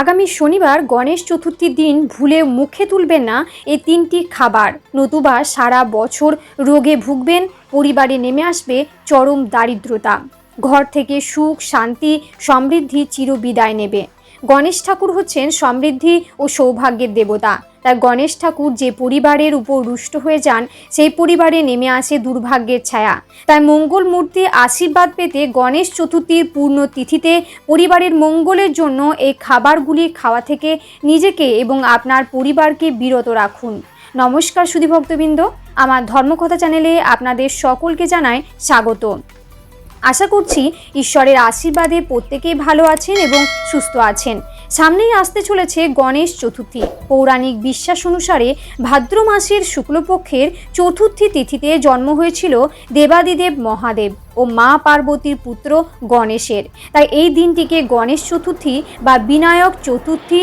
আগামী শনিবার গণেশ চতুর্থীর দিন ভুলে মুখে তুলবেন না এই তিনটি খাবার। নতুবা সারা বছর রোগে ভুগবেন, পরিবারে নেমে আসবে চরম দারিদ্রতা। ঘর থেকে সুখ, শান্তি, সমৃদ্ধি চিরবিদায় নেবে। গণেশ ঠাকুর হচ্ছেন সমৃদ্ধি ও সৌভাগ্যের দেবতা। তাই গণেশ ঠাকুর যে পরিবারের উপর রুষ্ট হয়ে যান, সেই পরিবারে নেমে আসে দুর্ভাগ্যের ছায়া। তাই মঙ্গল মূর্তি আশীর্বাদ পেতে গণেশ চতুর্থীর পূর্ণ তিথিতে পরিবারের মঙ্গলের জন্য এই খাবারগুলি খাওয়া থেকে নিজেকে এবং আপনার পরিবারকে বিরত রাখুন। নমস্কার সুধী ভক্তবৃন্দ আমার ধর্মকথা চ্যানেলে আপনাদের সকলকে জানায় স্বাগত। আশা করছি ঈশ্বরের আশীর্বাদে প্রত্যেকেই ভালো আছেন এবং সুস্থ আছেন। সামনেই আসতে চলেছে গণেশ চতুর্থী। পৌরাণিক বিশ্বাস অনুসারে ভাদ্র মাসের শুক্লপক্ষের চতুর্থী তিথিতে জন্ম হয়েছিল দেবাদিদেব মহাদেব ও মা পার্বতীর পুত্র গণেশের। তাই এই দিনটিকে গণেশ চতুর্থী বা বিনায়ক চতুর্থী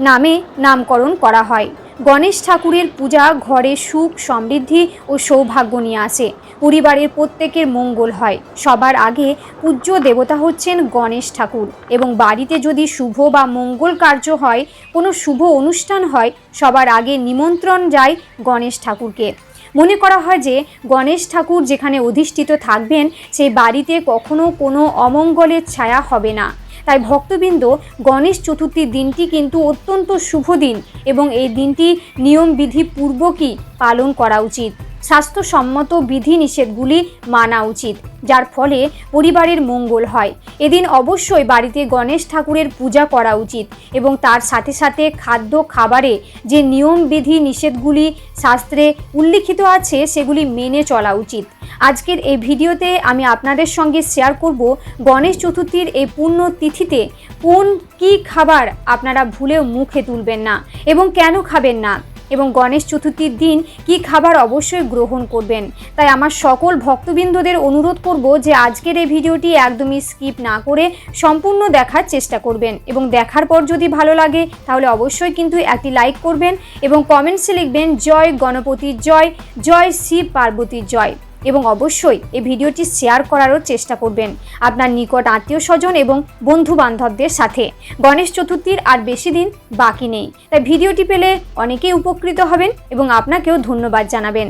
নামে নামকরণ করা হয়। গণেশ ঠাকুরের পূজা, ঘরে সুখ, সমৃদ্ধি ও সৌভাগ্য নিয়ে আসে। পরিবারের প্রত্যেকের মঙ্গল হয়। সবার আগে পূজ্য দেবতা হচ্ছেন গণেশ ঠাকুর এবং বাড়িতে যদি শুভ বা মঙ্গল কার্য হয়, কোনো শুভ অনুষ্ঠান হয়, সবার আগে নিমন্ত্রণ যায় গণেশ ঠাকুরকে। মনে করা হয় যে, গণেশ ঠাকুর যেখানে অধিষ্ঠিত থাকবেন, সেই বাড়িতে কখনো কোনো অমঙ্গলের ছায়া হবে না। তাই ভক্তবৃন্দ গণেশ চতুর্থীর দিনটি কিন্তু অত্যন্ত শুভ দিন এবং এই দিনটি নিয়মবিধি পূর্বকই পালন করা উচিত। স্বাস্থ্যসম্মত বিধি নিষেধগুলি মানা উচিত, যার ফলে পরিবারের মঙ্গল হয়। এদিন অবশ্যই বাড়িতে গণেশ ঠাকুরের পূজা করা উচিত এবং তার সাথে সাথে খাদ্য খাবারে যে নিয়মবিধি নিষেধগুলি শাস্ত্রে উল্লিখিত আছে, সেগুলি মেনে চলা উচিত। আজকের এই ভিডিওতে আমি আপনাদের সঙ্গে শেয়ার করব গণেশ চতুর্থীর এই পূর্ণ তিথিতে কোন কি খাবার আপনারা ভুলেও মুখে তুলবেন না এবং কেন খাবেন না। এবং গণেশ চতুর্থীর দিন কি খাবার অবশ্যই গ্রহণ করবেন? তাই আমার সকল ভক্তবৃন্দদের অনুরোধ করব যে আজকের এই ভিডিওটি একদমই স্কিপ না করে সম্পূর্ণ দেখার চেষ্টা করবেন এবং দেখার পর যদি ভালো লাগে, তাহলে অবশ্যই কিন্তু একটি লাইক করবেন এবং কমেন্টসে লিখবেন, জয় গণপতির জয় জয় শিব পার্বতীর জয়। এবং অবশ্যই এই ভিডিওটি শেয়ার করারও চেষ্টা করবেন আপনার নিকট আত্মীয় স্বজন এবং বন্ধু বান্ধবদের সাথে। গণেশ চতুর্থীর আর বেশি দিন বাকি নেই, তাই ভিডিওটি পেলে অনেকেই উপকৃত হবেন এবং আপনাকেও ধন্যবাদ জানাবেন।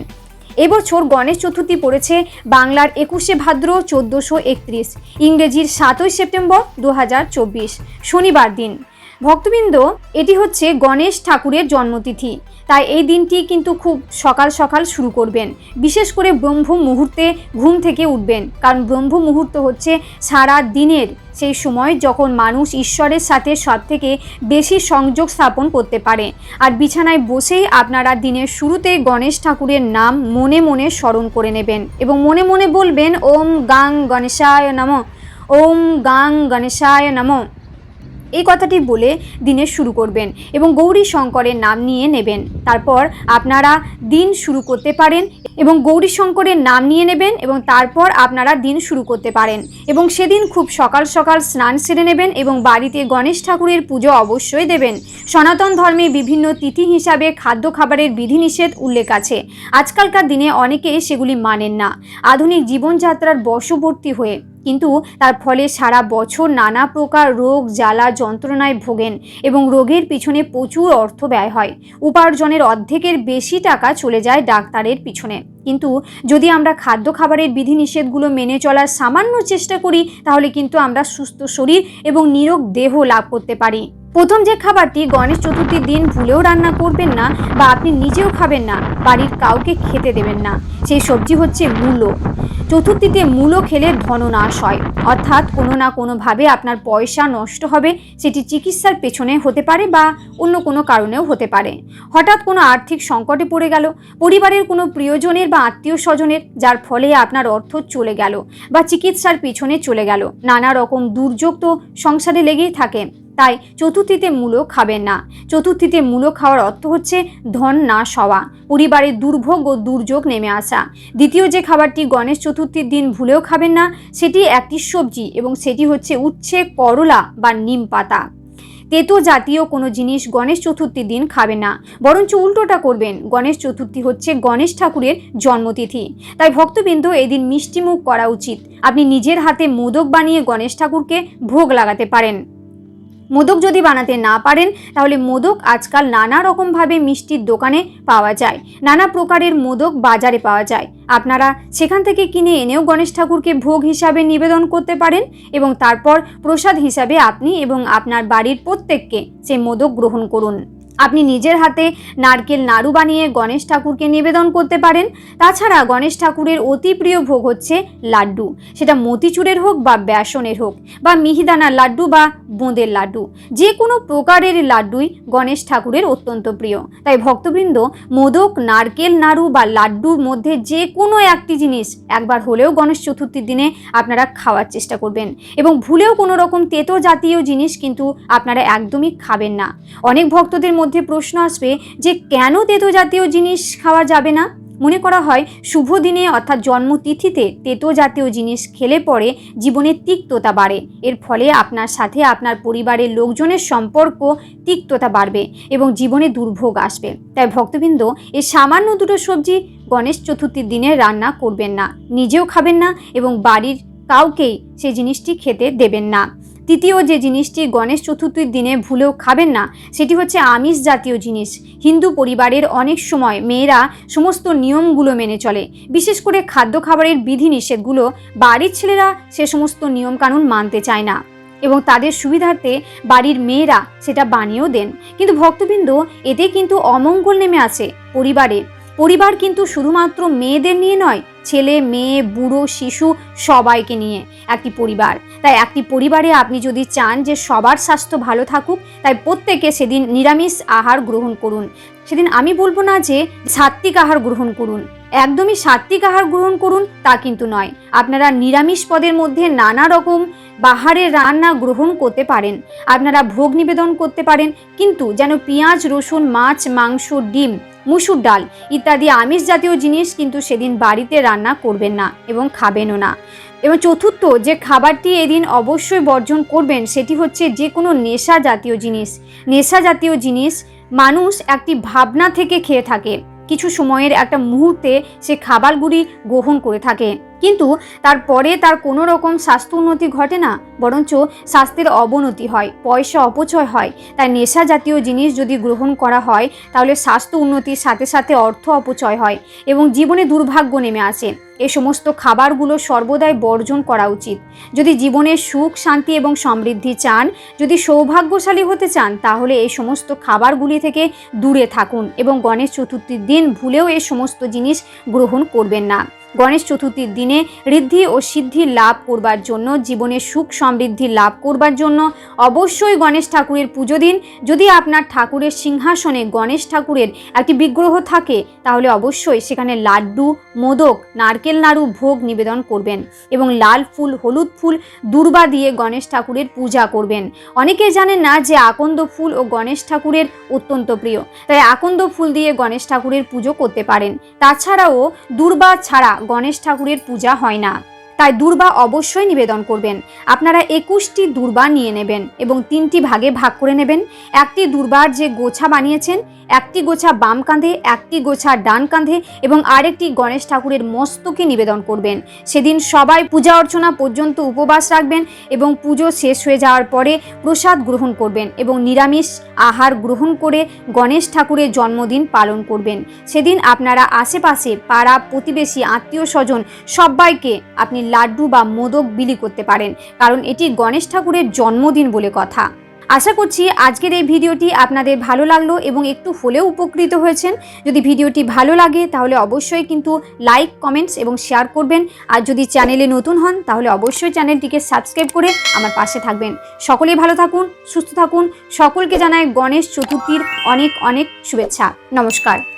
এবছর গণেশ চতুর্থী পড়েছে বাংলার একুশে ভাদ্র চোদ্দোশো একত্রিশ, ইংরেজির সাতই সেপ্টেম্বর দু হাজার চব্বিশ, শনিবার দিন। ভক্তবৃন্দ, এটি হচ্ছে গণেশ ঠাকুরের জন্মতিথি। তাই এই দিনটি কিন্তু খুব সকাল সকাল শুরু করবেন। বিশেষ করে ব্রহ্ম মুহূর্তে ঘুম থেকে উঠবেন। কারণ ব্রহ্ম মুহূর্ত হচ্ছে সারা দিনের। সেই সময় যখন মানুষ ঈশ্বরের সাথে সব থেকে বেশি সংযোগ স্থাপন করতে পারে। আর বিছানায় বসেই আপনারা দিনের শুরুতে গণেশ ঠাকুরের নাম মনে মনে স্মরণ করে নেবেন এবং মনে মনে বলবেন, ওম গাং গণেশায় নম। ওম গাং গণেশায় নম। এই কথাটি বলে দিনের শুরু করবেন এবং গৌরী শঙ্করের নাম নিয়ে নেবেন। তারপর আপনারা দিন শুরু করতে পারেন এবং গৌরী শঙ্করের নাম নিয়ে নেবেন এবং তারপর আপনারা দিন শুরু করতে পারেন। এবং সেদিন খুব সকাল সকাল স্নান সেরে নেবেন এবং বাড়িতে গণেশ ঠাকুরের পুজো অবশ্যই দেবেন। সনাতন ধর্মে বিভিন্ন তিথি হিসাবে খাদ্য খাবারের বিধিনিষেধ উল্লেখ আছে। আজকালকার দিনে অনেকে সেগুলি মানেন না। আধুনিক জীবনযাত্রার বশবর্তী হয়ে কিন্তু তার ফলে সারা বছর নানা প্রকার রোগ, জ্বালা, যন্ত্রণায় ভোগেন এবং রোগের পিছনে প্রচুর অর্থ ব্যয় হয়। উপার্জনের অর্ধেকের বেশি টাকা চলে যায় ডাক্তারের পিছনে। কিন্তু যদি আমরা খাদ্য খাবারের বিধিনিষেধগুলো মেনে চলার সামান্য চেষ্টা করি, তাহলে কিন্তু আমরা সুস্থ শরীর এবং নিরোগ দেহ লাভ করতে পারি। প্রথম যে খাবারটি গণেশ চতুর্থীর দিন ভুলেও রান্না করবেন না বা আপনি নিজেও খাবেন না, বাড়ির কাউকে খেতে দেবেন না। সেই সবজি হচ্ছে মূলো। চতুর্থীতে মূলো খেলে ধননাশ হয়। অর্থাৎ কোনো না কোনোভাবে আপনার পয়সা নষ্ট হবে, সেটি চিকিৎসার পেছনে হতে পারে বা অন্য কোনো কারণেও হতে পারে। হঠাৎ কোনো আর্থিক সংকটে পড়ে গেল, পরিবারের কোনো প্রিয়জনের বা আত্মীয় স্বজনের যার ফলে আপনার অর্থ চলে গেল বা চিকিৎসার পিছনে চলে গেল। নানা রকম দুর্যোগ তো সংসারে লেগেই থাকে। তাই চতুর্থীতে মূলো খাবেন না। চতুর্থীতে মূলো খাওয়ার অর্থ হচ্ছে ধন নাশ হওয়া পরিবারের দুর্ভোগ ও দুর্যোগ নেমে আসা। দ্বিতীয় যে খাবারটি গণেশ চতুর্থীর দিন ভুলেও খাবেন না, সেটি একটি সবজি এবং সেটি হচ্ছে উচ্ছে, করলা বা নিম পাতা। তেতো জাতীয় কোনো জিনিস গণেশ চতুর্থীর দিন খাবে না। বরঞ্চ উল্টোটা করবেন। গণেশ চতুর্থী হচ্ছে গণেশ ঠাকুরের জন্মতিথি। তাই ভক্তবৃন্দ এদিন মিষ্টিমুখ করা উচিত। আপনি নিজের হাতে মোদক বানিয়ে গণেশ ঠাকুরকে ভোগ লাগাতে পারেন। মোদক যদি বানাতে না পারেন, তাহলে মোদক আজকাল নানা রকমভাবে মিষ্টির দোকানে পাওয়া যায়। নানা প্রকারের মোদক বাজারে পাওয়া যায়। আপনারা সেখান থেকে কিনে এনেও গণেশ ঠাকুরকে ভোগ হিসাবে নিবেদন করতে পারেন এবং তারপর প্রসাদ হিসাবে আপনি এবং আপনার বাড়ির প্রত্যেককে সে মোদক গ্রহণ করুন। আপনি নিজের হাতে নারকেল নাড়ু বানিয়ে গণেশ ঠাকুরকে নিবেদন করতে পারেন। তাছাড়া গণেশ ঠাকুরের অতি প্রিয় ভোগ হচ্ছে লাড্ডু। সেটা মতিচুরের হোক বা বেসনের হোক বা মিহিদানার লাড্ডু বা বোঁদের লাড্ডু। যে কোনো প্রকারের লাড্ডুই গণেশ ঠাকুরের অত্যন্ত প্রিয়। তাই ভক্তবৃন্দ, মোদক নারকেল নাড়ু বা লাড্ডুর মধ্যে যে কোনো একটি জিনিস একবার হলেও গণেশ চতুর্থীর দিনে আপনারা খাওয়ার চেষ্টা করবেন। এবং ভুলেও কোনো রকম তেতো জাতীয় জিনিস কিন্তু আপনারা একদমই খাবেন না। অনেক ভক্তদের মধ্যে প্রশ্ন আসবে যে কেন তেতো জাতীয় জিনিস খাওয়া যাবে না? মনে করা হয় শুভ দিনে অর্থাৎ জন্মতিথিতে তেতো জাতীয় জিনিস খেলে পরে জীবনের তিক্ততা বাড়ে। এর ফলে আপনার সাথে আপনার পরিবারের লোকজনের সম্পর্ক তিক্ততা বাড়বে এবং জীবনে দুর্ভোগ আসবে। তাই ভক্তবৃন্দ, এই সামান্য দুটো সবজি গণেশ চতুর্থীর দিনে রান্না করবেন না, নিজেও খাবেন না এবং বাড়ির কাউকেই সেই জিনিসটি খেতে দেবেন না। তৃতীয় যে জিনিসটি গণেশ চতুর্থীর দিনে ভুলেও খাবেন না, সেটি হচ্ছে আমিষ জাতীয় জিনিস। হিন্দু পরিবারের অনেক সময় মেয়েরা সমস্ত নিয়মগুলো মেনে চলে। বিশেষ করে খাদ্য খাবারের বিধি নিষেধগুলো বাড়ির ছেলেরা সে সমস্ত নিয়মকানুন মানতে চায় না। এবং তাদের সুবিধার্থে বাড়ির মেয়েরা সেটা বানিয়েও দেন। কিন্তু ভক্তবৃন্দ এতে কিন্তু অমঙ্গল নেমে আছে পরিবারে। পরিবার কিন্তু শুধুমাত্র মেয়েদের নিয়ে নয়, ছেলে, মেয়ে, বুড়ো, শিশু, সবাইকে নিয়ে একটি পরিবার। তাই একটি পরিবারে আপনি যদি চান যে সবার স্বাস্থ্য ভালো থাকুক, তাই প্রত্যেকে সেদিন নিরামিষ আহার গ্রহণ করুন। সেদিন আমি বলব না যে সাত্ত্বিক আহার গ্রহণ করুন। একদমই সাত্বিক আহার গ্রহণ করুন, তা কিন্তু নয়। আপনারা নিরামিষ পদের মধ্যে নানা রকম বাহারের রান্না গ্রহণ করতে পারেন। আপনারা ভোগ নিবেদন করতে পারেন, কিন্তু যেন পেঁয়াজ, রসুন, মাছ, মাংস, ডিম, মুসুর ডাল ইত্যাদি আমিষ জাতীয় জিনিস কিন্তু সেদিন বাড়িতে রান্না করবেন না এবং খাবেনও না। এবং চতুর্থ, যে খাবারটি এদিন অবশ্যই বর্জন করবেন, সেটি হচ্ছে যে কোনো নেশা জাতীয় জিনিস। নেশা জাতীয় জিনিস মানুষ একটি ভাবনা থেকে খেয়ে থাকে। কিছু সময়ের একটা মুহূর্তে সে খাবারগুলি গ্রহণ করে থাকে। কিন্তু তারপরে তার কোনো রকম স্বাস্থ্য উন্নতি ঘটে না, বরঞ্চ স্বাস্থ্যের অবনতি হয়, পয়সা অপচয় হয়। তাই নেশা জাতীয় জিনিস যদি গ্রহণ করা হয়, তাহলে স্বাস্থ্য উন্নতির সাথে সাথে অর্থ অপচয় হয় এবং জীবনে দুর্ভাগ্য নেমে আসে। এ সমস্ত খাবারগুলো সর্বদাই বর্জন করা উচিত। যদি জীবনে সুখ, শান্তি এবং সমৃদ্ধি চান, যদি সৌভাগ্যশালী হতে চান, তাহলে এই সমস্ত খাবারগুলি থেকে দূরে থাকুন এবং গণেশ চতুর্থীর দিন ভুলেও এই সমস্ত জিনিস গ্রহণ করবেন না। গণেশ চতুর্থীর দিনে ঋদ্ধি ও সিদ্ধি লাভ করবার জন্য, জীবনে সুখ সমৃদ্ধি লাভ করবার জন্য অবশ্যই গণেশ ঠাকুরের পুজো দিন। যদি আপনার ঠাকুরের সিংহাসনে গণেশ ঠাকুরের একটি বিগ্রহ থাকে, তাহলে অবশ্যই সেখানে লাড্ডু, মোদক, নারকেল নাড়ু ভোগ নিবেদন করবেন এবং লাল ফুল, হলুদ ফুল, দুর্বা দিয়ে গণেশ ঠাকুরের পূজা করবেন। অনেকেই জানেন না যে আকন্দ ফুল ও গণেশ ঠাকুরের অত্যন্ত প্রিয়। তাই আকন্দ ফুল দিয়ে গণেশ ঠাকুরের পুজো করতে পারেন। তাছাড়াও দুর্বা ছাড়া গণেশ ঠাকুরের পূজা হয় না। তাই দুর্বা অবশ্যই নিবেদন করবেন। আপনারা একুশটি দুর্বা নিয়ে নেবেন এবং তিনটি ভাগে ভাগ করে নেবেন। একটি দুর্বার যে গোছা বানিয়েছেন, একটি গোছা বাম কাঁধে, একটি গোছা ডান কাঁধে এবং আরেকটি গণেশ ঠাকুরের মস্তকে নিবেদন করবেন। সেদিন সবাই পূজা অর্চনা পর্যন্ত উপবাস রাখবেন এবং পুজো শেষ হয়ে যাওয়ার পরে প্রসাদ গ্রহণ করবেন এবং নিরামিষ আহার গ্রহণ করে গণেশ ঠাকুরের জন্মদিন পালন করবেন। সেদিন আপনারা আশেপাশে, পাড়া প্রতিবেশী, আত্মীয় স্বজন সবাইকে আপনি লাড্ডু বা মোদক বিলি করতে পারেন, কারণ এটি গণেশ ঠাকুরের জন্মদিন বলে কথা। আশা করছি আজকের এই ভিডিওটি আপনাদের ভালো লাগল এবং একটু হলেও উপকৃত হয়েছেন। যদি ভিডিওটি ভালো লাগে, তাহলে অবশ্যই কিন্তু লাইক, কমেন্টস এবং শেয়ার করবেন। আর যদি চ্যানেলে নতুন হন, তাহলে অবশ্যই চ্যানেলটিকে সাবস্ক্রাইব করে আমার পাশে থাকবেন। সকলেই ভালো থাকুন, সুস্থ থাকুন। সকলকে জানায় গণেশ চতুর্থীর অনেক অনেক শুভেচ্ছা। নমস্কার।